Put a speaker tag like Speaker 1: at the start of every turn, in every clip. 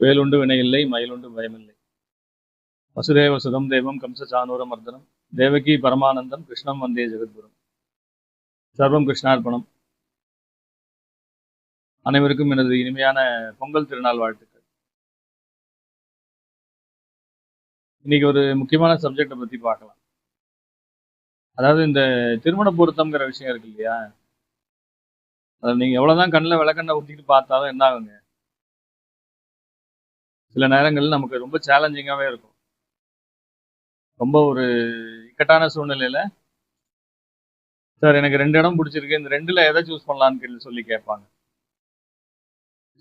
Speaker 1: வேலுண்டு வினையில்லை மயிலுண்டு பயமில்லை வசுதேவ சுதம் தேவம் கம்ச சானூர மர்தனம். தேவகி பரமானந்தம் கிருஷ்ணம் வந்தே ஜெகத்குரும் சர்வம் கிருஷ்ணார்ப்பணம் அனைவருக்கும் எனது இனிமையான பொங்கல் திருநாள் வாழ்த்துக்கள். இன்னைக்கு ஒரு முக்கியமான சப்ஜெக்டை பத்தி பார்க்கலாம். அதாவது இந்த திருமண பொருத்தம்ங்கிற விஷயம் இருக்கு இல்லையா? அதை நீங்க எவ்வளவுதான் கண்ணில் விளக்கண்ணை ஊற்றிக்கிட்டு பார்த்தாலும் என்ன ஆகுங்க? சில நேரங்கள் நமக்கு ரொம்ப சேலஞ்சிங்காகவே இருக்கும். ரொம்ப ஒரு இக்கட்டான சூழ்நிலையில் சார் எனக்கு ரெண்டு இடம் பிடிச்சிருக்கு இந்த ரெண்டில் எதை சூஸ் பண்ணலான்னு கேள்வி சொல்லி கேட்பாங்க.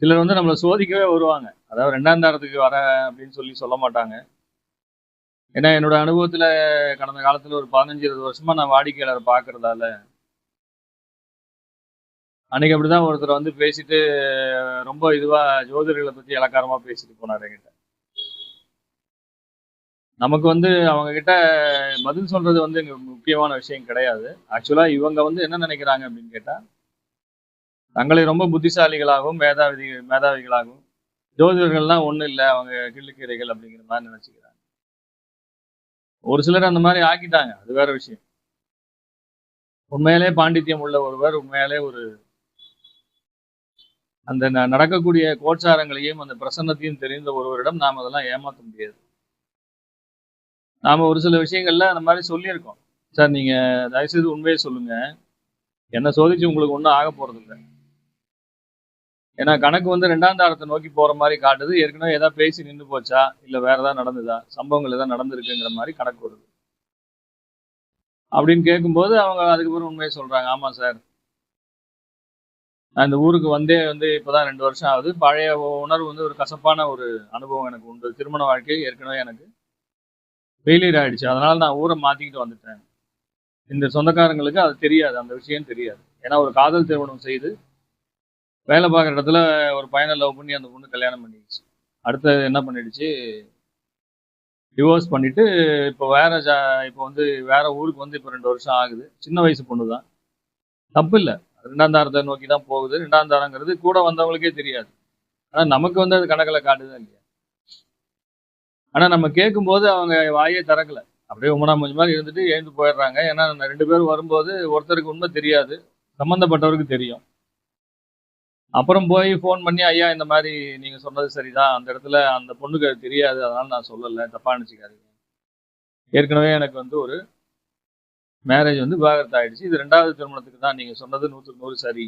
Speaker 1: சிலர் வந்து நம்மளை சோதிக்கவே வருவாங்க. அதாவது ரெண்டாம் தரத்துக்கு வர அப்படின்னு சொல்லி சொல்ல மாட்டாங்க. ஏன்னா என்னோட அனுபவத்தில் கடந்த காலத்தில் ஒரு பதினஞ்சு இருபது வருஷமாக நான் வாடிக்கையாளரை பார்க்குறதால அன்னைக்கு அப்படிதான் ஒருத்தர் வந்து பேசிட்டு ரொம்ப இதுவா ஜோதிடர்களை பத்தி இலக்காரமா பேசிட்டு போனார் என்கிட்ட. நமக்கு வந்து அவங்க கிட்ட பதில் சொல்றது வந்து இங்க முக்கியமான விஷயம் கிடையாது. ஆக்சுவலா இவங்க வந்து என்ன நினைக்கிறாங்க அப்படின்னு கேட்டா தங்களை ரொம்ப புத்திசாலிகளாகவும் மேதாவி மேதாவிகளாகவும் ஜோதிடர்கள்லாம் ஒண்ணும் இல்லை அவங்க கிள்ளுக்கீரைகள் அப்படிங்கிற மாதிரி நினைச்சுக்கிறாங்க. ஒரு சிலர் அந்த மாதிரி ஆக்கிட்டாங்க அது வேற விஷயம். உண்மையிலே பாண்டித்யம் உள்ள ஒருவர் உண்மையாலே ஒரு அந்த ந- நடக்கக்கூடிய கோட்சாரங்களையும் அந்த பிரசன்னத்தையும் தெரிந்த ஒருவரிடம் நாம் அதெல்லாம் ஏமாற்ற முடியாது. நாம் ஒரு சில விஷயங்கள்ல அந்த மாதிரி சொல்லியிருக்கோம். சார் நீங்க தயவுசெய்து உண்மையை சொல்லுங்க. என்ன சோதிச்சு உங்களுக்கு ஒன்றும் ஆக போறது ஏன்னா கணக்கு வந்து ரெண்டாம் தாரத்தை நோக்கி போற மாதிரி காட்டுது. ஏற்கனவே ஏதாவது பேசி நின்று போச்சா? இல்லை வேற ஏதாவது நடந்ததா? சம்பவங்கள் ஏதாவது நடந்திருக்குங்கிற மாதிரி கணக்கு வருது. அப்படின்னு கேட்கும்போது அவங்க அதுக்கப்புறம் உண்மையை சொல்றாங்க. ஆமா சார். நான் ஊருக்கு வந்தே வந்து இப்போதான் ரெண்டு வருஷம் ஆகுது. பழைய உணர்வு வந்து ஒரு கசப்பான ஒரு அனுபவம் எனக்கு உண்டு. திருமண வாழ்க்கை ஏற்கனவே எனக்கு ஃபெயிலியர் ஆயிடுச்சு. அதனால நான் ஊரை மாற்றிக்கிட்டு வந்துட்டேன். இந்த சொந்தக்காரங்களுக்கு அது தெரியாது. அந்த விஷயம் தெரியாது. ஏன்னா ஒரு காதல் திருமணம் செய்து வேலை பார்க்குற இடத்துல ஒரு பையனை லவ் பண்ணி அந்த பொண்ணு கல்யாணம் பண்ணிடுச்சு. அடுத்தது என்ன பண்ணிடுச்சு? டிவோர்ஸ் பண்ணிட்டு இப்போ வேற ஜா இப்போ வந்து வேற ஊருக்கு வந்து இப்போ ரெண்டு வருஷம் ஆகுது. சின்ன வயசு பொண்ணு தான் தப்பு இல்லை. ரெண்டாம் தாரத்தை நோக்கி தான் போகுது. ரெண்டாம் தாரங்கிறது கூட வந்தவங்களுக்கே தெரியாது. ஆனால் நமக்கு வந்து அது கணக்கில் காட்டுதான் இல்லையா? ஆனால் நம்ம கேட்கும்போது அவங்க வாயே திறக்கல. அப்படியே உமனா கொஞ்சம் மாதிரி இருந்துட்டு எழுந்து போயிடுறாங்க. ஏன்னா ரெண்டு பேரும் வரும்போது ஒருத்தருக்கு உண்மை தெரியாது. சம்மந்தப்பட்டவருக்கு தெரியும். அப்புறம் போய் ஃபோன் பண்ணி ஐயா இந்த மாதிரி நீங்க சொன்னது சரிதான். அந்த இடத்துல அந்த பொண்ணுக்கு அது தெரியாது. அதனால நான் சொல்லலை. தப்பாக நினச்சிக்காதீங்க. ஏற்கனவே எனக்கு வந்து ஒரு மேரேஜ் வந்து விவாகரத்து ஆயிடுச்சு. இது ரெண்டாவது திருமணத்துக்கு தான் நீங்க சொன்னது நூற்றுக்கு நூறு சரி.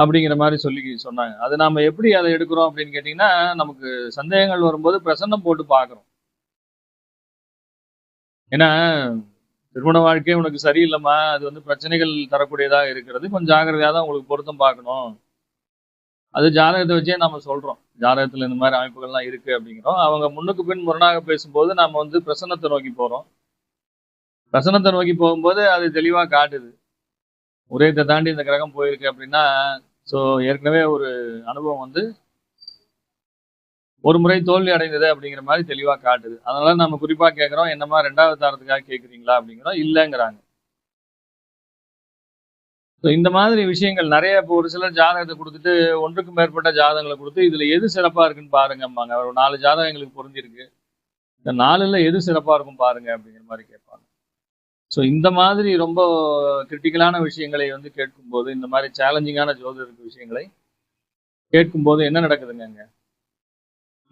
Speaker 1: அப்படிங்கிற மாதிரி சொல்லி சொன்னாங்க. அது நாம எப்படி அதை எடுக்கிறோம் அப்படின்னு கேட்டிங்கன்னா நமக்கு சந்தேகங்கள் வரும்போது பிரசன்னம் போட்டு பார்க்குறோம். ஏன்னா திருமண வாழ்க்கை உனக்கு சரியில்லைம்மா அது வந்து பிரச்சனைகள் தரக்கூடியதாக இருக்கிறது. கொஞ்சம் ஜாகிரதையாக தான் உங்களுக்கு பொருத்தம் பார்க்கணும். அது ஜாதகத்தை வச்சே நம்ம சொல்றோம். ஜாதகத்தில் இந்த மாதிரி அமைப்புகள்லாம் இருக்கு அப்படிங்கிறோம். அவங்க முன்னுக்கு பின் முரணாக பேசும்போது நம்ம வந்து பிரசன்னத்தை நோக்கி போறோம். வசனத்தை நோக்கி போகும்போது அது தெளிவா காட்டுது. உதயத்தை தாண்டி இந்த கிரகம் போயிருக்கு அப்படின்னா ஸோ ஏற்கனவே ஒரு அனுபவம் வந்து ஒரு முறை தோல்வி அடைந்தது அப்படிங்கிற மாதிரி தெளிவா காட்டுது. அதனால நம்ம குறிப்பா கேட்குறோம் என்னமா ரெண்டாவது தாரத்துக்காக கேட்குறீங்களா அப்படிங்கிறோம் இல்லைங்கிறாங்க. ஸோ இந்த மாதிரி விஷயங்கள் நிறைய இப்போ ஒரு சிலர் ஜாதகத்தை கொடுத்துட்டு ஒன்றுக்கும் மேற்பட்ட ஜாதகங்களை கொடுத்து இதுல எது சிறப்பா இருக்குன்னு பாருங்கம்பாங்க. ஒரு நாலு ஜாதகம் எங்களுக்கு பொருந்திருக்கு இந்த நாலுல எது சிறப்பா இருக்கும் பாருங்க அப்படிங்கிற மாதிரி கேட்பாங்க. ஸோ இந்த மாதிரி ரொம்ப கிரிட்டிக்கலான விஷயங்களை வந்து கேட்கும்போது இந்த மாதிரி சேலஞ்சிங்கான ஜோதிடருக்கு விஷயங்களை கேட்கும்போது என்ன நடக்குதுங்க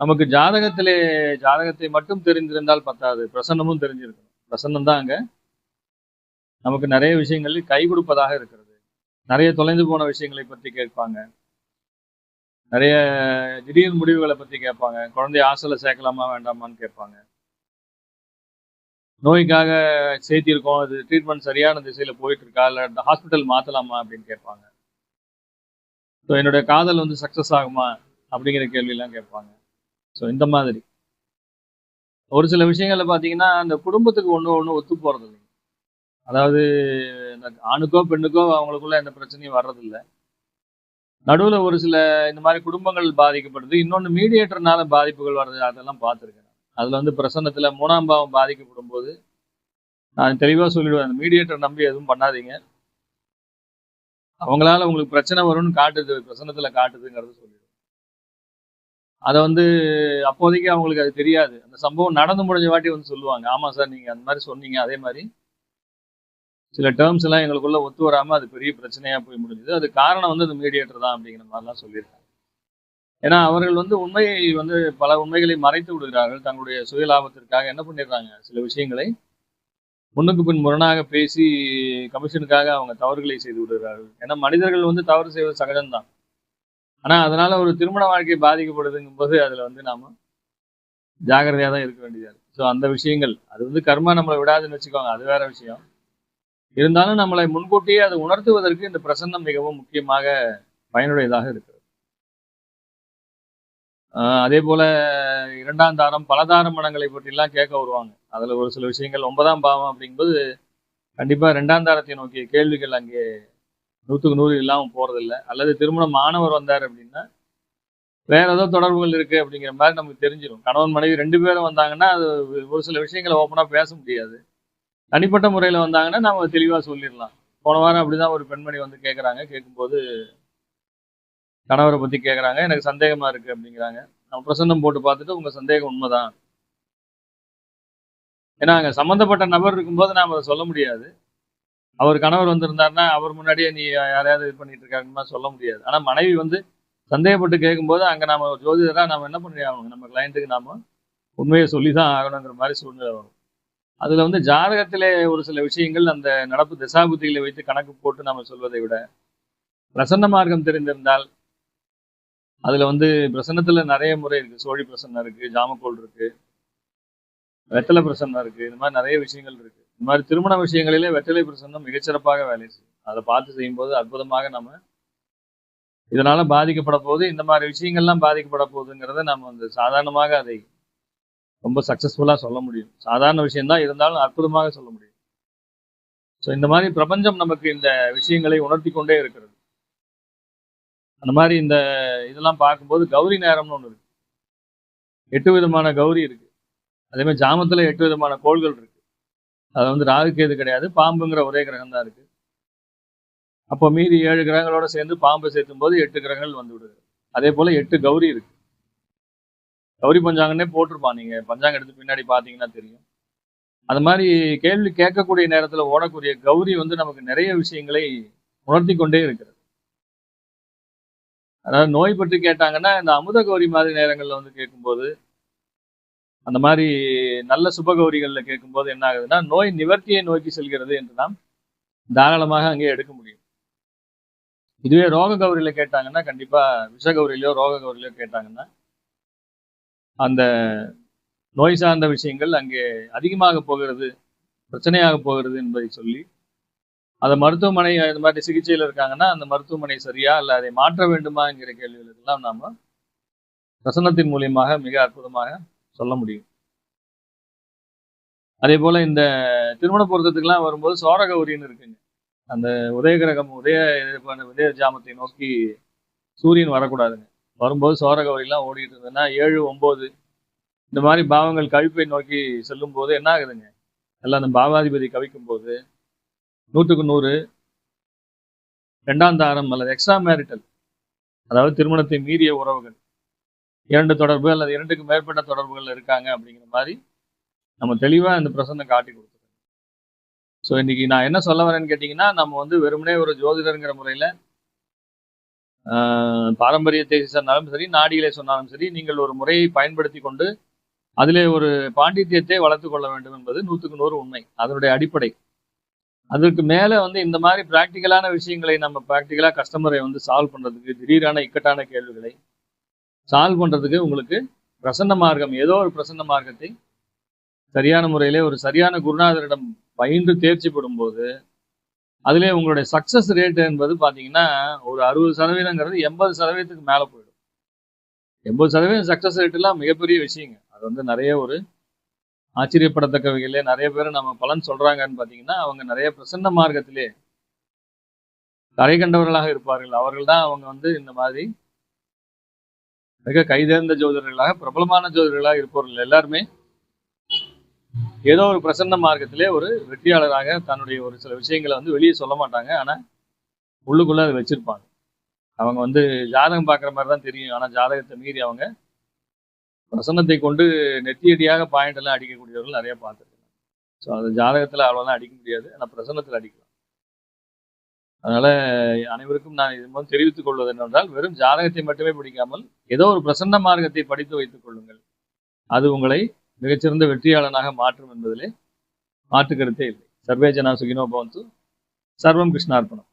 Speaker 1: நமக்கு ஜாதகத்திலே ஜாதகத்தை மட்டும் தெரிந்திருந்தால் பத்தாது. பிரசன்னமும் தெரிஞ்சிருக்கணும். பிரசன்னம் தான் நமக்கு நிறைய விஷயங்களில் கை கொடுப்பதாக இருக்கிறது. நிறைய தொலைந்து போன விஷயங்களை பற்றி கேட்பாங்க. நிறைய திடீர் முடிவுகளை பத்தி கேட்பாங்க. குழந்தைய ஆசலை சேர்க்கலாமா வேண்டாமான்னு கேட்பாங்க. நோய்க்காக சேர்த்திருக்கோம். அது ட்ரீட்மெண்ட் சரியான திசையில் போயிட்டு இருக்கா இல்ல ஹாஸ்பிட்டல் மாத்தலாமா அப்படின்னு கேட்பாங்க. ஸோ என்னுடைய காதல் வந்து சக்ஸஸ் ஆகுமா? அப்படிங்கிற கேள்வியெல்லாம் கேட்பாங்க. ஸோ இந்த மாதிரி. ஒரு சில விஷயங்கள்ல பார்த்தீங்கன்னா அந்த குடும்பத்துக்கு ஒன்று ஒன்று ஒத்து போகிறது இல்லைங்க. அதாவது இந்த ஆணுக்கோ பெண்ணுக்கோ அவங்களுக்குள்ள எந்த பிரச்சனையும் வர்றதில்லை. நடுவில் ஒரு சில இந்த மாதிரி குடும்பங்கள் பாதிக்கப்படுது. இன்னொன்று மீடியேட்டர்னால பாதிப்புகள் வர்றது அதெல்லாம் பார்த்துருக்கேன். அதில் வந்து பிரசன்னத்தில் மூணாம் பாவம் பாதிக்கப்படும் போது நான் தெளிவாக சொல்லிடுவேன் அந்த மீடியேட்டர் நம்பி எதுவும் பண்ணாதீங்க. அவங்களால உங்களுக்கு பிரச்சனை வரும்னு காட்டுது பிரசன்னத்தில் காட்டுதுங்கிறது சொல்லிடுவேன். அதை வந்து அப்போதைக்கு அவங்களுக்கு அது தெரியாது. அந்த சம்பவம் நடந்து முடிஞ்ச வாட்டி வந்து சொல்லுவாங்க ஆமாம் சார் நீங்கள் அந்த மாதிரி சொன்னீங்க அதே மாதிரி. சில டேர்ம்ஸ் எல்லாம் எங்களுக்குள்ள ஒத்து வராமல் அது பெரிய பிரச்சனையாக போய் முடிஞ்சுது. அது காரணம் வந்து அந்த மீடியேட்டர் தான் அப்படிங்கிற மாதிரிலாம் சொல்லியிருக்காங்க. ஏன்னா அவர்கள் வந்து உண்மையை வந்து பல உண்மைகளை மறைத்து விடுகிறார்கள். தங்களுடைய சுய லாபத்திற்காக என்ன பண்ணிடுறாங்க? சில விஷயங்களை முன்னுக்கு பின் முரணாக பேசி கமிஷனுக்காக அவங்க தவறுகளை செய்து விடுகிறார்கள். ஏன்னா மனிதர்கள் வந்து தவறு செய்வது சகஜம்தான். ஆனால் அதனால ஒரு திருமண வாழ்க்கை பாதிக்கப்படுதுங்கும் போது அதில் வந்து நாம ஜாகிரதையாக தான் இருக்க வேண்டியதாக இருக்கு. ஸோ அந்த விஷயங்கள் அது வந்து கர்மா நம்மளை விடாதுன்னு வச்சுக்கோங்க அது வேற விஷயம். இருந்தாலும் நம்மளை முன்கூட்டியே அதை உணர்த்துவதற்கு இந்த பிரசன்னம் மிகவும் முக்கியமாக பயனுடையதாக இருக்கு. அதே போல இரண்டாம் தாரம் பலதார மனங்களை பற்றிலாம் கேட்க வருவாங்க. அதுல ஒரு சில விஷயங்கள் ஒன்பதாம் பாவம் அப்படிங்கும்போது கண்டிப்பாக ரெண்டாம் தாரத்தை நோக்கிய கேள்விகள் அங்கே நூற்றுக்கு நூறு இல்லாமல் போறதில்ல. அல்லது திருமணம் மாணவர் வந்தார் அப்படின்னா வேற ஏதோ தொடர்புகள் இருக்கு அப்படிங்கிற மாதிரி நமக்கு தெரிஞ்சிடும் கணவன் மனைவி ரெண்டு பேரும் வந்தாங்கன்னா அது ஒரு சில விஷயங்களை ஓப்பனாக பேச முடியாது. தனிப்பட்ட முறையில் வந்தாங்கன்னா நம்ம தெளிவாக சொல்லிடலாம். போன வாரம் அப்படிதான் ஒரு பெண்மணி வந்து கேட்குறாங்க கேட்கும்போது கணவரை பற்றி கேட்குறாங்க எனக்கு சந்தேகமாக இருக்குது அப்படிங்கிறாங்க. நம்ம பிரசன்னம் போட்டு பார்த்துட்டு உங்கள் சந்தேகம் உண்மைதான். ஏன்னா அங்கே சம்மந்தப்பட்ட நபர் இருக்கும்போது நாம் அதை சொல்ல முடியாது. அவர் கணவர் வந்திருந்தாருன்னா அவர் முன்னாடியே நீ யாரையாவது இது பண்ணிட்டு இருக்காருன்னா சொல்ல முடியாது. ஆனால் மனைவி வந்து சந்தேகப்பட்டு கேட்கும்போது அங்கே நம்ம ஜோதிடராக நம்ம என்ன பண்ணி ஆகணும்? நம்ம கிளைண்ட்டுக்கு நாம உண்மையை சொல்லி தான் ஆகணுங்கிற மாதிரி சூழ்நிலை வரும். அதுல வந்து ஜாதகத்திலே ஒரு சில விஷயங்கள் அந்த நடப்பு திசாபுத்திகளை வைத்து கணக்கு போட்டு நம்ம சொல்வதை விட பிரசன்ன மார்க்கம் தெரிந்திருந்தால் அதுல வந்து பிரசன்னத்துல நிறைய முறை இருக்கு. சோழி பிரசன்னம் இருக்கு ஜாமக்கோல் இருக்கு வெத்தலை பிரசன்னம் இருக்கு இந்த மாதிரி நிறைய விஷயங்கள் இருக்கு. இந்த மாதிரி திருமண விஷயங்களிலே வெத்தலை பிரசன்னம் மிகச்சிறப்பாக வேலை செய்யும். அதை பார்த்து செய்யும்போது அற்புதமாக நம்ம இதனால பாதிக்கப்பட போகுது இந்த மாதிரி விஷயங்கள்லாம் பாதிக்கப்பட போகுதுங்கிறத நம்ம வந்து சாதாரணமாக அதை ரொம்ப சக்சஸ்ஃபுல்லாக சொல்ல முடியும். சாதாரண விஷயம்தான் இருந்தாலும் அற்புதமாக சொல்ல முடியும். ஸோ இந்த மாதிரி பிரபஞ்சம் நமக்கு இந்த விஷயங்களை உணர்த்தி கொண்டே இருக்கிறது. அந்த மாதிரி இந்த இதெல்லாம் பார்க்கும்போது கௌரி நேரம்னு ஒன்று இருக்கு. எட்டு விதமான கௌரி இருக்கு. அதே மாதிரி ஜாமத்துல எட்டு விதமான கோள்கள் இருக்கு. அது வந்து ராகுக்கேது கிடையாது. பாம்புங்கிற ஒரே கிரகம் தான் இருக்கு. அப்போ மீதி ஏழு கிரகங்களோட சேர்ந்து பாம்பை சேர்த்தும் போது எட்டு கிரகங்கள் வந்து விடுது. அதே போல எட்டு கௌரி இருக்கு. கௌரி பஞ்சாங்கன்னே போட்டிருப்பான் நீங்க. பஞ்சாங்கம் எடுத்து பின்னாடி பாத்தீங்கன்னா தெரியும். அது மாதிரி கேள்வி கேட்கக்கூடிய நேரத்துல ஓடக்கூடிய கௌரி வந்து நமக்கு நிறைய விஷயங்களை உணர்த்தி கொண்டே இருக்கிறது. அதாவது நோய் பற்றி கேட்டாங்கன்னா இந்த அமுதகௌரி மாதிரி நேரங்களில் வந்து கேட்கும்போது அந்த மாதிரி நல்ல சுபகௌரிகளில் கேட்கும்போது என்ன ஆகுதுன்னா நோய் நிவர்த்தியை நோக்கி செல்கிறது என்று நாம் தாராளமாக அங்கே எடுக்க முடியும். இதுவே ரோக கௌரியில் கேட்டாங்கன்னா கண்டிப்பாக விஷ கௌரியிலயோ ரோக கௌரியிலையோ கேட்டாங்கன்னா அந்த நோய் சார்ந்த விஷயங்கள் அங்கே அதிகமாக போகிறது பிரச்சனையாக போகிறது என்பதை சொல்லி அந்த மருத்துவமனை இந்த மாதிரி சிகிச்சையில் இருக்காங்கன்னா அந்த மருத்துவமனை சரியா இல்லை அதை மாற்ற வேண்டுமாங்கிற கேள்விகளுக்கெல்லாம் நாம பிரசன்னத்தின் மூலியமாக மிக அற்புதமாக சொல்ல முடியும். அதே போல இந்த திருமண பொருத்தத்துக்கெல்லாம் வரும்போது சோரகௌரின்னு இருக்குங்க. அந்த உதய கிரகம் உதய உதய ஜாமத்தை நோக்கி சூரியன் வரக்கூடாதுங்க. வரும்போது சோரகௌரிலாம் ஓடிட்டு இருந்ததுன்னா ஏழு ஒம்பது இந்த மாதிரி பாவங்கள் கவிப்பை நோக்கி செல்லும் போது என்ன ஆகுதுங்க எல்லாம் அந்த பாவாதிபதி கவிக்கும் போது நூற்றுக்கு நூறு ரெண்டாம் தாரம் அல்லது எக்ஸ்ட்ரா மேரிட்டல் அதாவது திருமணத்தை மீறிய உறவுகள். இரண்டு தொடர்பு அல்லது இரண்டுக்கு மேற்பட்ட தொடர்புகள் இருக்காங்க அப்படிங்கிற மாதிரி நம்ம தெளிவாக இந்த பிரசன்னம் காட்டி கொடுத்துருக்கோம். ஸோ இன்னைக்கு நான் என்ன சொல்ல வரேன்னு கேட்டிங்கன்னா நம்ம வந்து வெறுமனே ஒரு ஜோதிடருங்கிற முறையில் பாரம்பரியத்தை சொன்னாலும் சரி நாடிகளை சொன்னாலும் சரி நீங்கள் ஒரு முறையை பயன்படுத்தி கொண்டு அதிலே ஒரு பாண்டித்யத்தை வளர்த்து கொள்ள வேண்டும் என்பது நூற்றுக்கு நூறு உண்மை. அதனுடைய அடிப்படை. அதற்கு மேலே வந்து இந்த மாதிரி ப்ராக்டிக்கலான விஷயங்களை நம்ம ப்ராக்டிக்கலாக கஸ்டமரை வந்து சால்வ் பண்ணுறதுக்கு திடீரான இக்கட்டான கேள்விகளை சால்வ் பண்ணுறதுக்கு உங்களுக்கு பிரசன்ன மார்க்கம் ஏதோ ஒரு பிரசன்ன மார்க்கத்தை சரியான முறையிலே ஒரு சரியான குருநாதரிடம் பயின்று தேர்ச்சி பெறும்போது அதிலே உங்களுடைய சக்ஸஸ் ரேட் என்பது பார்த்தீங்கன்னா ஒரு அறுபது சதவீதங்கிறது எண்பது சதவீதத்துக்கு மேலே போயிடும். எண்பது சதவீதம் சக்ஸஸ் ரேட்டுலாம் மிகப்பெரிய விஷயங்க. அது வந்து நிறைய ஒரு ஆச்சரியப்படத்தக்க வகையிலே நிறைய பேர் நம்ம பலன் சொல்றாங்கன்னு பார்த்தீங்கன்னா அவங்க நிறைய பிரசன்ன மார்க்கத்திலே கரை கண்டவர்களாக இருப்பார்கள். அவர்கள் தான் அவங்க வந்து இந்த மாதிரி மிக கைதேர்ந்த ஜோதிடர்களாக பிரபலமான ஜோதிடர்களாக இருப்பவர்கள் எல்லாருமே. ஏதோ ஒரு பிரசன்ன மார்க்கத்திலே ஒரு வெற்றியாளராக தன்னுடைய ஒரு சில விஷயங்களை வந்து வெளியே சொல்ல மாட்டாங்க. ஆனா உள்ளுக்குள்ள அதை வச்சிருப்பாங்க. அவங்க வந்து ஜாதகம் பார்க்குற மாதிரி தான் தெரியும். ஆனா ஜாதகத்தை மீறி அவங்க பிரசன்னத்தை கொண்டு நெத்தியடியாக பாயிண்ட் எல்லாம் அடிக்கக்கூடியவர்கள் நிறைய பார்த்துருக்கேன் ஸோ அது ஜாதகத்தில் அவ்வளோலாம் அடிக்க முடியாது. ஆனால் பிரசன்னத்தில் அடிக்கலாம். அதனால அனைவருக்கும் நான் இது மூலம் தெரிவித்துக் கொள்வது என்னவென்றால் வெறும் ஜாதகத்தை மட்டுமே பிடிக்காமல் ஏதோ ஒரு பிரசன்ன மார்க்கத்தை படித்து வைத்துக் கொள்ளுங்கள். அது உங்களை மிகச்சிறந்த வெற்றியாளனாக மாற்றும் என்பதிலே மாற்று கருத்தே இல்லை சர்வேஜனா சுகினோ பவந்து. சர்வம் கிருஷ்ணார்ப்பணம்